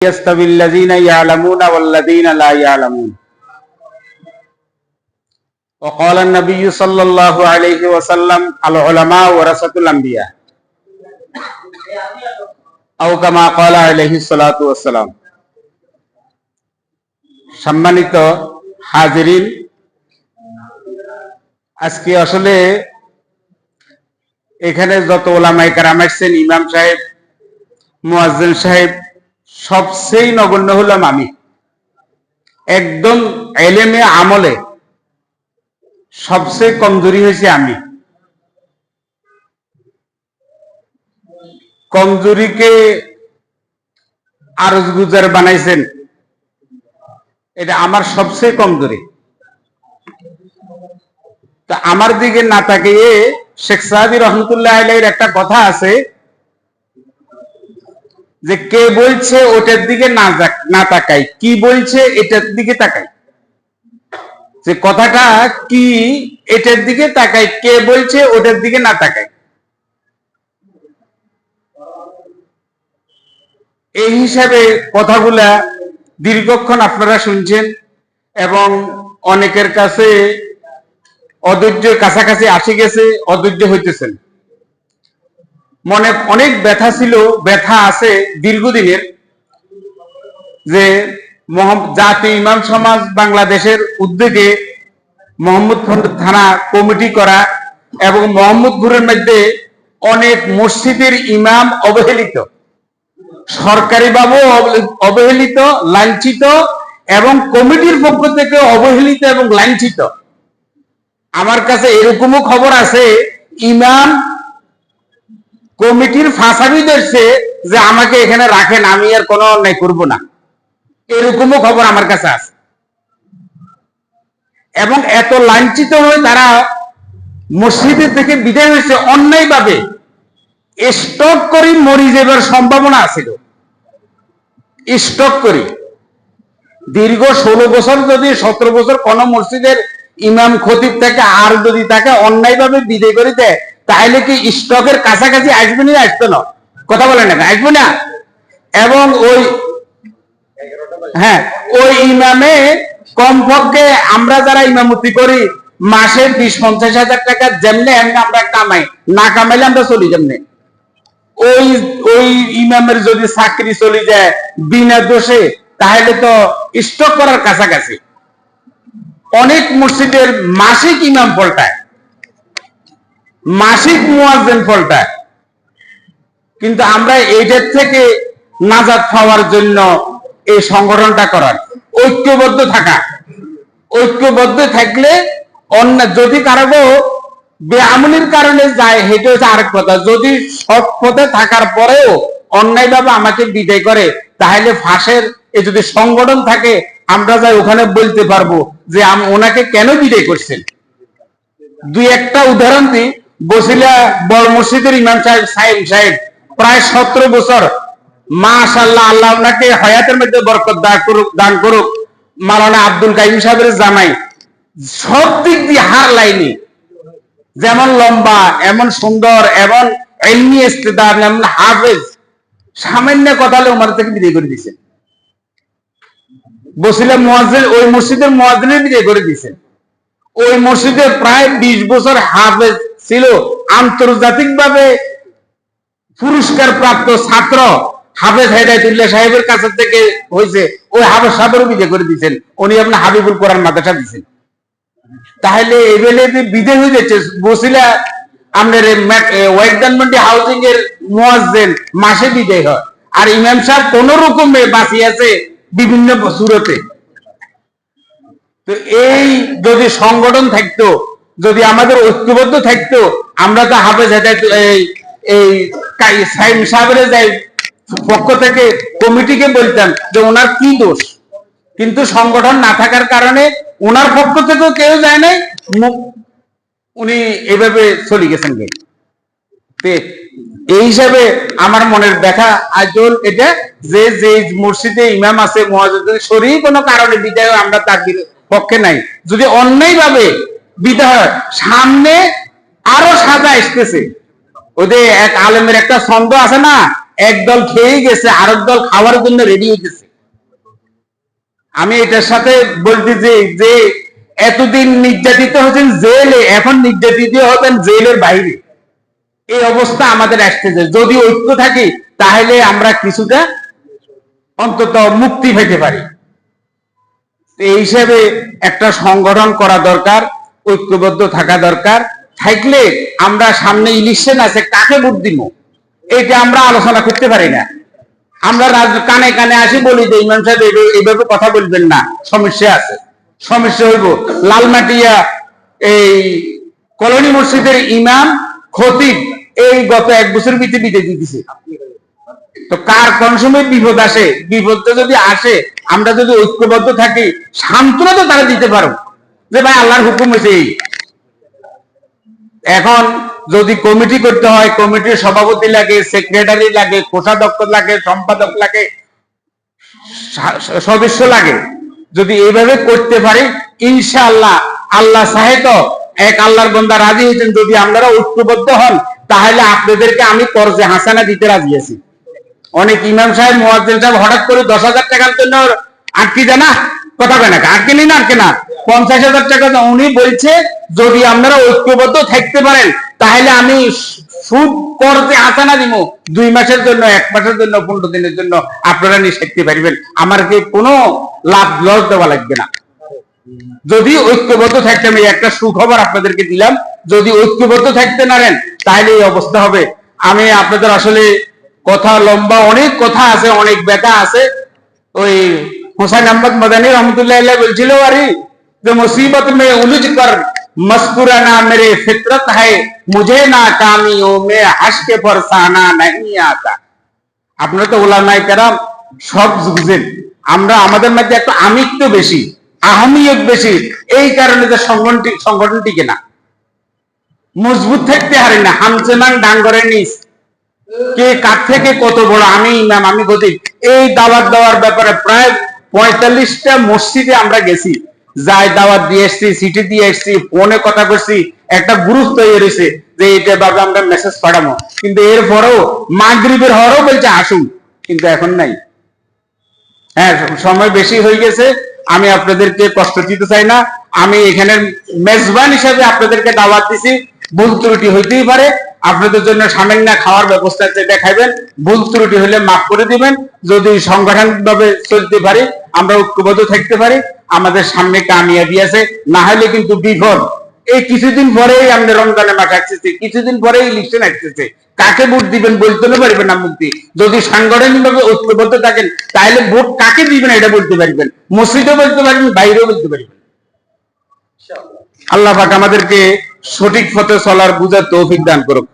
يستوي الذين يعلمون والذين لا يعلمون وقال النبي صلى الله عليه وسلم العلماء ورثة الأنبياء أو كما قال عليه الصلاة والسلام সম্মানিত হাজিরিন আজকে আসলে এখানে যত ওলামাই কারাম আসছেন ইমাম সাহেব মুয়াজ্জিন সাহেব সবচেয়ে নগণ্য হলাম আমি। একদম এলেমে আমলে সবচেয়ে কমজোরি হয়েছে আমি। কমজোরিকে আরজ গুজার বানাইছেন। এটা আমার সবচেয়ে কমজোরি। তা আমার দিকে না তাকিয়ে শেখ সাহাদি রহমতুল্লাহ আলাইর একটা কথা আছে যে কে বলছে ওটার দিকে না না তাকাই। কি বলছে এটার দিকে তাকাই। যে কথাটা কি এটার দিকে তাকাই, কে বলছে ওটার দিকে না তাকাই। এই হিসাবে কথাগুলা দীর্ঘক্ষণ আপনারা শুনছেন এবং অনেকের কাছে অধৈর্যের কাছাকাছি আসে গেছে, অধৈর্য হইতেছেন। মনে অনেক ব্যথা ছিল, ব্যথা আছে দীর্ঘদিনের যে জাতীয় ইমাম সমাজ বাংলাদেশের উদ্যোগে মোহাম্মদপুর থানা কমিটি করা এবং মোহাম্মদপুরের মধ্যে অনেক মসজিদের ইমাম অবহেলিত সরকারিভাবেও অব- অবহেলিত, লাঞ্ছিত এবং কমিটির পক্ষ থেকে অবহেলিত এবং লাঞ্ছিত। আমার কাছে এরকমও খবর আছে, ইমাম কমিটির ফাঁসাবি দেখছে যে আমাকে এখানে রাখেন, আমি আর কোনো অন্যায় করব না। এরকমও খবর আমার কাছে আছে। এবং এত লাঞ্ছিত হয়ে তারা মসজিদের থেকে বিদায় হয়েছে অন্যায় ভাবে স্টক করি মরি যাবার সম্ভাবনা আছিল। স্টক করি। দীর্ঘ ষোলো বছর যদি সতেরো বছর কোন মসজিদের ইমাম খতিব থেকে, আর যদি তাকে অন্যায়ভাবে বিদায় করে দেয় তাহলে কি স্টকের কাছাকাছি আসবে না আসতো না? কথা বলেন না আসবে না? এবং ওই হ্যাঁ ওই ইমামে কমপক্ষে আমরা যারা ইমামতি করি, মাসে বিশ, পঞ্চাশ হাজার টাকা যেমনি এমনি আমরা কামাই, না কামাইলে আমরা চলি যেমনি। ওই ওই ইমামের যদি চাকরি চলে যায় বিনা দোষে, তাহলে তো স্টক করার কাছাকাছি। অনেক মসজিদের মাসিক ইমাম পল্টায়। মাসিক মুয়াজ্জিন পল্টায় কিন্তু আমরা এইটার থেকে নাজাত পাওয়ার জন্য এই সংগঠনটা করার। ঐক্যবদ্ধ থাকা। ঐক্যবদ্ধ থাকলে অন্য যদি কারও বেআমলির কারণে যায়, সেটা হচ্ছে আরেক কথা। যদি সৎ পথে থাকার পরেও অন্যায়ভাবে আমাকে বিদায় করে, তাহলে ফাঁসের এ যদি সংগঠন থাকে, আমরা যাই ওখানে বলতে পারব যে ওনাকে কেন বিদায় করছেন? দুই একটা উদাহরণ দিই। বসিলা বড় মসজিদের ইমাম সাহেব সাহেব সাহেব, প্রায় সতেরো বছর। মাশাল্লাহ আল্লাহ ওনাকে হায়াতের মধ্যে বরকত দান করুক দান করুক। মালানা আব্দুল কাইম সাহেবের জামাই। সব দিক দিয়ে হার লাইনি। যেমন লম্বা, এমন সুন্দর, এমন এমনি ইস্তেদার এমন হাফেজ। সামান্য কথা হলে উমার থেকে বিদায় করে দিয়েছেন বসিলা মুয়াজ্জিন, ওই মসজিদের মুয়াজ্জিনের বিদায় করে দিয়েছেন ওই মসজিদে প্রায় বিশ বছর হাফেজ ছিল। আন্তর্জাতিক ভাবে পুরস্কার প্রাপ্ত ছাত্র হাফেজ হেদায়তুল্লাহ সাহেবের কাছে থেকে হয়েছে। ওই হাফেজ সাহেবেরও বিদে করে দিয়েছেন। উনি আপনার হাবিবুল কোরআন মাদ্রাসা দিয়েছেন। তাহলে এবেলে বিদে হয়ে যাচ্ছে। বসিলা আপনার ওয়েদানমন্ডি হাউজিং এর মুয়াজ্জেন মাসে বিদায় হয়। আর ইমাম সাহেব কোন রকমে বাঁচিয়ে আছে বিভিন্ন সুরতে। তো এই যদি সংগঠন থাকতো, যদি আমাদের ঐক্যবদ্ধ থাকতো, আমরা তো হাফেজ এই সাইম সাহেবের যাই পক্ষ থেকে কমিটিকে বলতাম যে ওনার কি দোষ কিন্তু সংগঠন না থাকার কারণে ওনার পক্ষ থেকেও কেউ যায় নাই উনি এইভাবে চলে গেছেন। এই হিসাবে আমার মনের দেখা আজল এটা যে যে মসজিদে ইমাম আছে মহাজুদ্দিন শরীর কোনো কারণে বিদায় আমরা তার পক্ষে নাই। যদি অন্যায় ভাবে হয়, সামনে আরও সাজা আসতেছে। ওদের এক আলেমের একটা ছন্দ আছে না একদল খেয়েই গেছে আরেক দল খাওয়ার জন্য রেডি হইতেছে আমি এটার সাথে বলতেছি যে যে এতদিন নির্যাতিত হচ্ছেন জেলে এখন নির্যাতিত হবেন জেলের বাইরে। এই অবস্থা আমাদের আসতেছে। যদি ঐক্য থাকে তাহলে আমরা কিছুটা অন্তত মুক্তি পেতে পারি। এই হিসেবে একটা সংগঠন করা দরকার, ঐক্যবদ্ধ থাকা দরকার। থাকলে আমরা সামনে ইলেকশন আছে, কাকে ভোট দিব? এটা আমরা আলোচনা করতে পারি না। আমরা কানে কানে আসি বলি যে, ইমাম সাহেব এইভাবে কথা বলবেন না, সমস্যা আছে। সমস্যা হইব, লালমাটিয়া এই কলোনি মসজিদের ইমাম খতিব এই গত এক বছর ভিতরে বিদায় দিতেছে। তো কার কোন সময় বিপদ আসে? বিপদটা যদি আসে, আমরা যদি ঐক্যবদ্ধ থাকি, সান্ত্বনা তো তারা দিতে পারো যে ভাই, আল্লাহর হুকুম হয়েছে এই। এখন যদি কমিটি করতে হয়, কমিটির সভাপতি লাগে সেক্রেটারি লাগে, কোষাধ্যক্ষ লাগে, সম্পাদক লাগে সদস্য লাগে, যদি এইভাবে করতে পারি, ইনশাআল্লাহ আল্লাহ সাহেব এক আল্লাহর বন্দা রাজি হয়েছেন যদি আপনারা ঐক্যবদ্ধ হন, তাহলে আপনাদেরকে আমি করজে হাসানা দিতে রাজি আছি। অনেক ইমাম সাহেব মোয়াজ্জেল সাহেব হঠাৎ করে দশ হাজার টাকার জন্য আটকে না? কথা কয় না, আটকে নি, আটকে না। পঞ্চাশ হাজার টাকা উনি বলছে, যদি আপনারা ঐক্যবদ্ধ থাকতে পারেন, তাহলে আমি সুদ করতে আসানা দিব। দুই মাসের জন্য, এক মাসের জন্য, পনেরো দিনের জন্য আপনারা নিয়ে শিখতে পারবেন। আমার কি কোনো লাভ লস দেওয়া লাগবে না? যদি ঐক্যবদ্ধ থাকতে, আমি একটা সুখবর আপনাদেরকে দিলাম। যদি ঐক্যবদ্ধ থাকতে নারেন তাহলে এই অবস্থা হবে। আমি আপনাদের আসলে কথা লম্বা, অনেক কথা আছে, অনেক ব্যাখ্যা আছে। ওই হোসেন আহমদ মদানী রহমতুল্লাহ বলছিল, আরে, যে মুসিবত মে উলুজ কর মস্কুরানা মেরে ফিতরত হ্যায়, মুঝে না কামিও মে হাসকে ফরসানা নাহি আতা। আপনারা তো ওলামাই কেরাম সব বুঝেন। আমরা আমাদের মধ্যে একটা আমিত্ব বেশি, আহমিয়ত বেশি, এই কারণে যে সংগঠনটি সংগঠনটি কেনা। মজবুত থাকতে হারে না হামচেমান ডাঙ্গরের নিচ। কে কার থেকে কত বড়? আমি ইমাম, আমি গতি এই দাওয়াত দেওয়ার ব্যাপারে প্রায় পঁয়তাল্লিশটা মসজিদে আমরা গেছি। যাই দাওয়াত দিয়ে এসছি সিটি দিয়ে এসছি, ফোনে কথা করছি একটা গ্রুপ তৈরি হয়েছে যে এটা ভাবে আমরা মেসেজ পাঠাবো। কিন্তু এরপরেও মাগরিবের হরও বলছে, আসুন। কিন্তু এখন নাই। হ্যাঁ সময় বেশি হয়ে গেছে। আমি আপনাদেরকে কষ্ট দিতে চাই না। আমি এখানে মেজবান হিসাবে আপনাদেরকে দাওয়াত দিছি। ভুল ত্রুটি হইতেই পারে। আপনাদের জন্য সামেল না খাওয়ার ব্যবস্থা আছে, দেখাইবেন। ভুল ত্রুটি হলে মাফ করে দিবেন। যদি সংগঠন ভাবে চলতে পারি, আমরা ঐক্যবদ্ধ থাকতে পারি। আমাদের সামনে কামিয়াবি আছে, না হলে কিন্তু বিপদ এই কিছুদিন পরেই আমাদের রমজানের মাস আসতেছে, কিছুদিন পরেই ইলেকশন আসতেছে। কাকে ভোট দিবেন বলতে না পারবেন না মুক্তি? যদি সাংগঠনিক ভাবে ঐক্যবদ্ধ থাকেন, তাহলে ভোট কাকে দিবেন এটা বলতে পারবেন? মসজিদও বলতে পারবেন, বাইরেও বলতে পারবেন। আল্লাহ আমাদেরকে সঠিক পথে চলার বুঝার তৌফিক দান করুক।